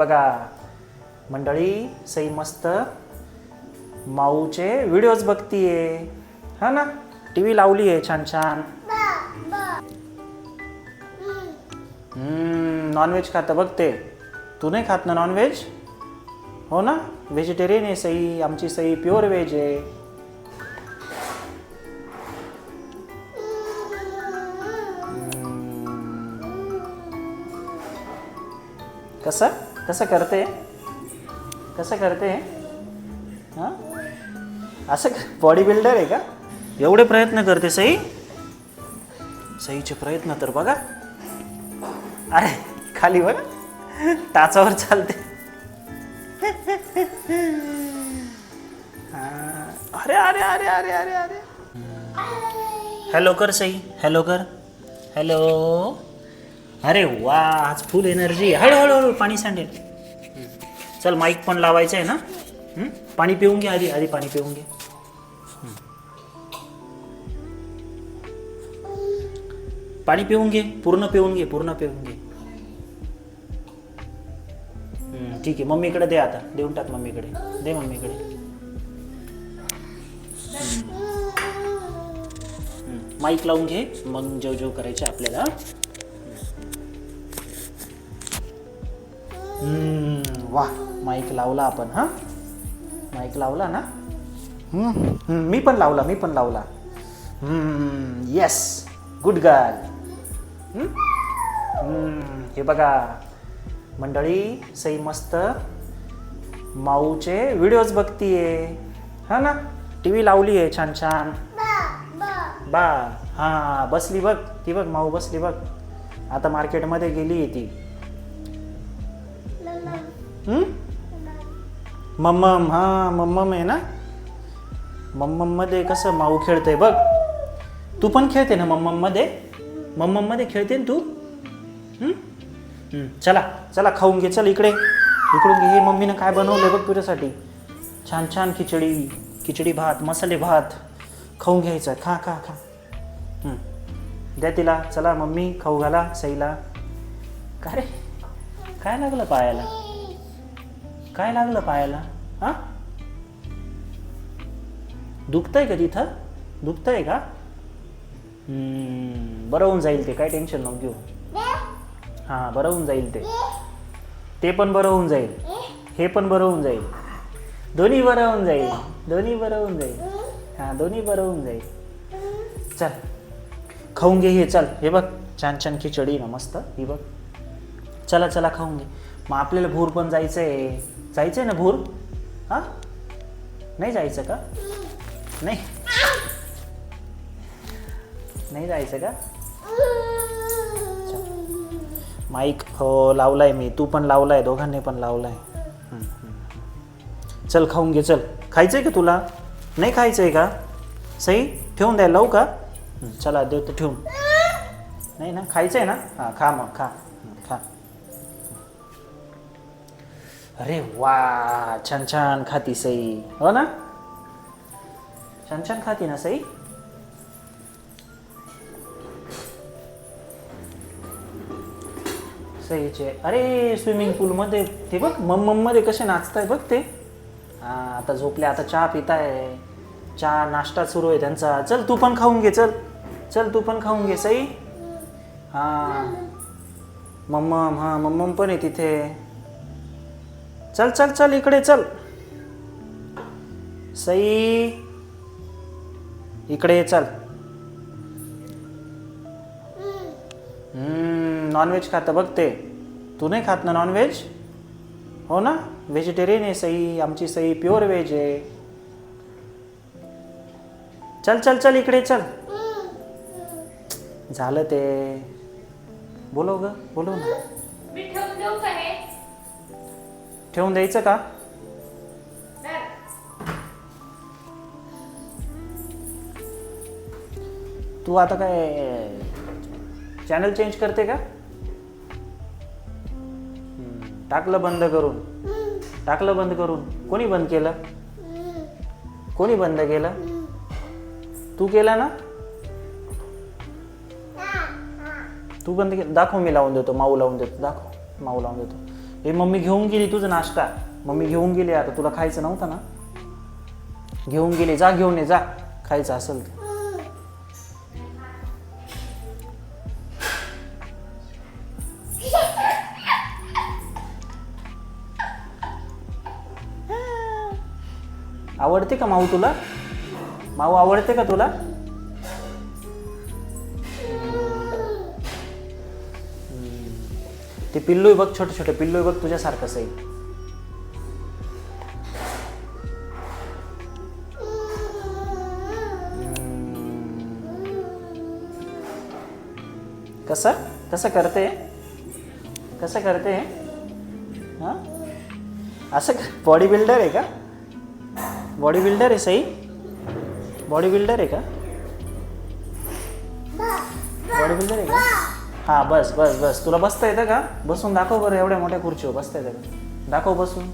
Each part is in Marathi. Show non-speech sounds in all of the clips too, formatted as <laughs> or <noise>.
बघा मंडळी सई मस्त. माऊचे व्हिडिओज बघतीये. हा ना? टी व्ही लावली आहे छान छान नॉनव्हेज खातं बघते. तू नाही खात ना नॉनव्हेज हो ना? व्हेजिटेरियन आहे सई. आमची सई प्युअर व्हेज आहे. कसं? कसं करते? कसं करते? हां? असं बॉडी बिल्डर आहे का? एवढे प्रयत्न करते सई. सईचे प्रयत्न तर बघा. अरे खाली बघा. टाचावर चालते. अरे अरे अरे अरे अरे अरे. हॅलो कर सई. हॅलो कर. हॅलो अरे वा आज फुल एनर्जी हळूहळू हळू पाणी सांडेल. चल माईक पण लावायचं आहे ना? हं? पाणी पिऊन घे आधी आधी पाणी पिऊन घे. हं. पाणी पिऊन घे पूर्ण पिऊन घे पूर्ण पिऊन घे. हं, ठीक आहे मम्मीकडे दे आता. देऊन टाक मम्मीकडे. दे मम्मीकडे. माईक लावून घे. मग जेव जेव करायचे आपल्याला. वा माईक लावला आपण हां? माईक लावला ना? मी पण लावला मी पण लावला. येस गुड गर्ल हे बघा मंडळी सई मस्त माऊचे व्हिडिओज बघतीये. हा ना? टी व्ही लावली आहे छान छान. बा हा बसली बघ ती बघ माऊ बसली बघ. आता मार्केटमध्ये गेली आहे ती. मम्मम हा मम्मम आहे ना? मम्मममध्ये कसं माऊ खेळते बघ. तू पण खेळते ना मम्मममध्ये? मध्ये मध्ये खेळते ना तू? चला चला खाऊन घे चल इकडे. इकडून घे हे मम्मीनं काय बनवलं बघ तुझ्यासाठी. छान छान खिचडी खिचडी भात मसाले भात. खाऊन घ्यायचं खा खा खा. द्या तिला चला मम्मी खाऊ घाला सईला. काय रे? काय लागलं पायाला? काय लागलं पायाला? हा? दुखतंय का तिथं? दुखतंय का? हम्म, बरं होऊन जाईल ते काय टेन्शन नको घेऊ. हां बरं होऊन जाईल ते. ते पण बरं होऊन जाईल. हे पण बरं होऊन जाईल. दोन्ही बरं होऊन जाईल. दोन्ही बरं होऊन जाईल. हां दोन्ही बरं होऊन जाईल. चल खाऊन घे हे चल. हे बघ छान छान खिचडी ना मस्त. ही बघ. चला चला खाऊन घे. मग आपल्याला भूर पण जायचं आहे जायचं आहे ना भूर? हां? नाही जायचं का? नाही. नाही जायचं का? माईक हो लावलाय मी. तू पण लावलाय दोघांनी पण लावलाय. आहे चल खाऊन घे चल. खायचं आहे का तुला? नाही खायचं आहे का? सई ठेवून द्या लावू का? चला चला देतो ठेवून. नाही ना खायचं आहे ना? हां खा मग खा. अरे वा छान छान खाती सई. हो ना? छान छान खाती ना सई? सईचे अरे स्विमिंग पूलमध्ये ते बघ मम्ममध्ये कसे नाचताय बघ ते. हा आता झोपले आता चहा पिताय. चहा नाश्ता सुरू आहे त्यांचा. चल तू पण खाऊन घे चल. चल तू पण खाऊन घे सई. हां. मम्मम हां मम्मम पण आहे तिथे. चल चल चल इकडे चल. सई. इकडे चल. नॉनव्हेज खातं बघते तू. नाही खात ना नॉनव्हेज हो ना? व्हेजिटेरियन आहे सई. आमची सई प्युअर व्हेज आहे. चल चल चल इकडे चल. झालं ते. बोलव ग बोलव ना. ठेवून द्यायचं का? तू आता काय चॅनल चेंज करते का? टाकलं बंद करून. टाकलं बंद करून. कोणी बंद केलं? कोणी बंद केलं? तू केला ना? तू बंद केलं. दाखव मी लावून देतो. माऊ लावून देतो. दाखव. माऊ लावून देतो. हे मम्मी घेऊन गेली तुझं नाश्ता. मम्मी घेऊन गेली आता तुला खायचं नव्हतं ना. घेऊन गेले जा घेऊन ये जा. खायचं असेल तर. आवडते का माऊ तुला? माऊ आवडते का तुला? ते पिल्लू बघ, छोटे छोटे पिल्लू बघ तुझ्यासारखं सई. कसं? कसं करते? कसं करते? हाँ? असं बॉडी बिल्डर आहे का? बॉडी बिल्डर आहे सई? बॉडी बिल्डर आहे का? बॉडी बिल्डर आहे का? हां बस बस बस. तुला बसता येतं का? बसून दाखव बरं एवढ्या मोठ्या खुर्चीवर. बसता येतं का? दाखव बसून.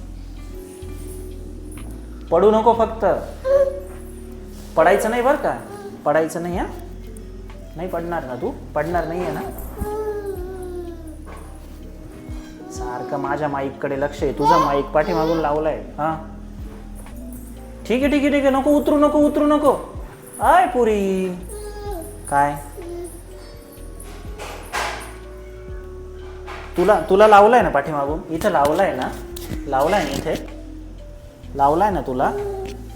पडू नको फक्त. पडायचं नाही बरं का? पडायचं नाही हां? नाही पडणार ना तू? पडणार नाही आहे ना? सारखं माझ्या माईककडे लक्ष आहे. तुझा माईक पाठीमागून लावलाय. हा? ठीक आहे ठीक आहे ठीक आहे. नको उतरू नको उतरू नको. आय पुरी. काय? तुला तुला लावलाय ना पाठीमागून? इथं लावलाय ना? लावलाय ना इथे? लावलाय ना तुला?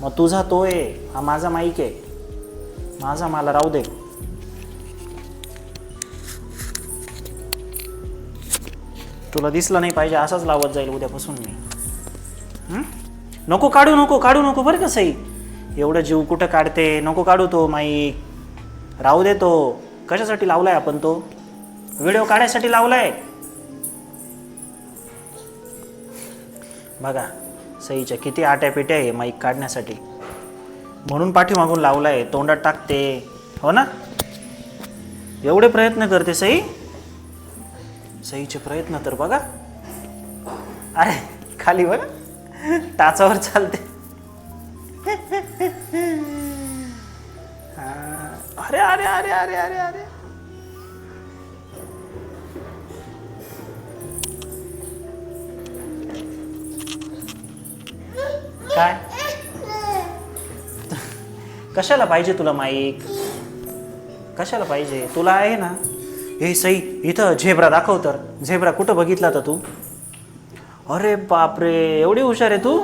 मग तुझा तो आहे. हा माझा माईक आहे. माझा मला राहू दे. तुला दिसलं नाही पाहिजे असाच लावत जाईल उद्यापासून मी. नको काढू नको काढू नको बरं का सई. एवढं जीव कुठं काढते? नको काढू तो माईक राहू दे तो. कशासाठी लावलाय आपण तो? व्हिडिओ काढायसाठी लावलाय? बघा सईच्या किती आट्या पेट्या आहे माईक काढण्यासाठी. म्हणून पाठीमागून लावलाय तोंडात टाकते. हो ना? एवढे प्रयत्न करते सई? सईचे प्रयत्न तर बघा. अरे खाली बघा. टाचावर चालते. अरे अरे अरे अरे अरे अरे. काय? <laughs> कशाला पाहिजे तुला माईक कशाला पाहिजे? तुला आहे ना? हे सई इथं झेब्रा दाखव तर. झेब्रा कुठं बघितला तर तू? अरे बापरे एवढी हुशार आहे तू?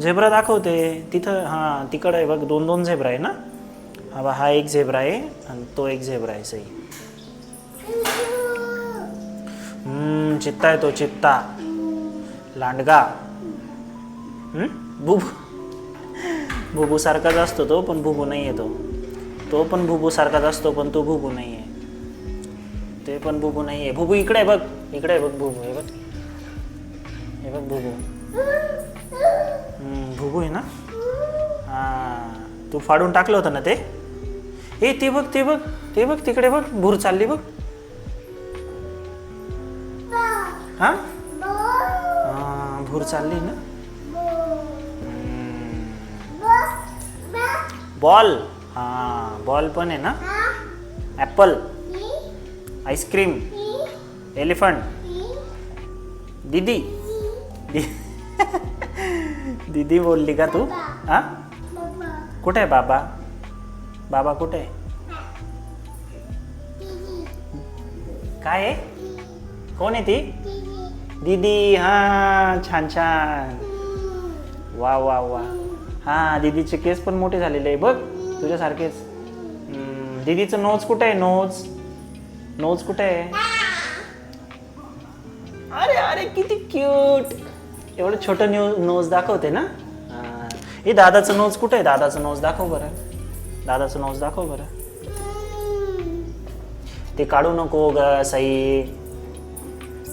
झेब्रा दाखवते. तिथं हां तिकडं आहे बघ दोन दोन झेब्रा आहे ना? हा बा हा एक झेब्रा आहे आणि तो एक झेब्रा आहे सई. हम्म, चित्ता आहे तो चित्ता. लांडगा. हम्म? भुबूसारखाच सारखाच असतो तो पण भुबू नाही आहे तो. तो पण भुबूसारखाच असतो पण तो बुबू नाही आहे ते पण भुबू नाही आहे भुबू इकडे आहे बघ. इकडे आहे बघ भुबू हे बघ. हे बघ बुबू. भुबू आहे ना? हां. तू फाडून टाकलं होतं ना ते? ए ते बघ ते बघ. ते बघ तिकडे बघ. भूर चालली बघ. हां? हां भूर चालली ना? बॉल। हाँ बॉल पण आहे ना? ॲपल आईस्क्रीम एलिफंट दीदी। <laughs> दीदी बोलली का तू? हाँ? कुठे आहे बाबा? बाबा कुठे काय आहे? कोण आहे ती? दीदी हाँ छान छान. वा वा वा. हां दीदीचे केस पण मोठे झालेले आहे बघ. तुझ्यासारखेच. दीदीचं नोज कुठे आहे? नोज. नोज कुठे आहे? अरे अरे किती क्यूट एवढं छोटं न्यू नोज दाखवते ना? हे. दादाचं नोज कुठे आहे? दादाचं नोज दाखव बरं. दादाचं नोज दाखव बरं. ते काढू नको ग साई.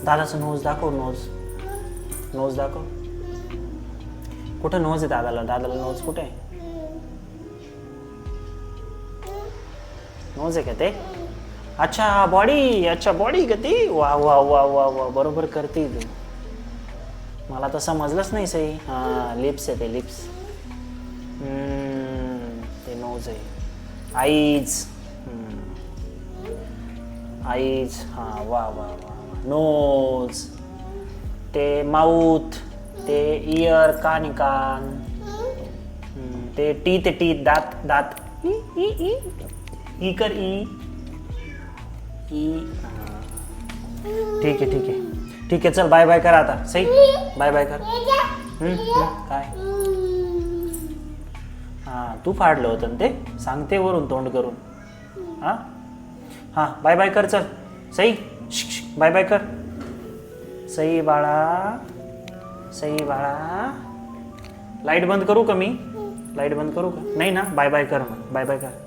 दादाचं नोज दाखव नोज नोज दाखव. कुठं नोज़ आहे दादाला? दादाला नोज़ कुठे आहे? नोज़ आहे का ते? अच्छा बॉडी अच्छा बॉडी का ती? वा वा वा वा वा, बरोबर करते तू. मला तर समजलंच नाही सई. हाँ लिप्स आहे ते लिप्स ते नोज़ आहे. आईज आईज हाँ, वा वा वा नोज़ ते माऊथ ते इयर कान कान. ते टी ते टी दात दात. ई ई ई. ई कर ई. ई. ठीक आहे ठीक आहे. ठीक आहे चल बाय बाय कर आता. सई बाय बाय कर काय? हा तू फाडलं होतं ना ते? सांगते वरून तोंड करून. हा? हा बाय बाय कर चल. सई बाय बाय कर. सई बाळा. सई बाळा. लाइट बंद करू का मी? लाइट बंद करू का? नाही ना बाय बाय कर मग. बाय बाय कर.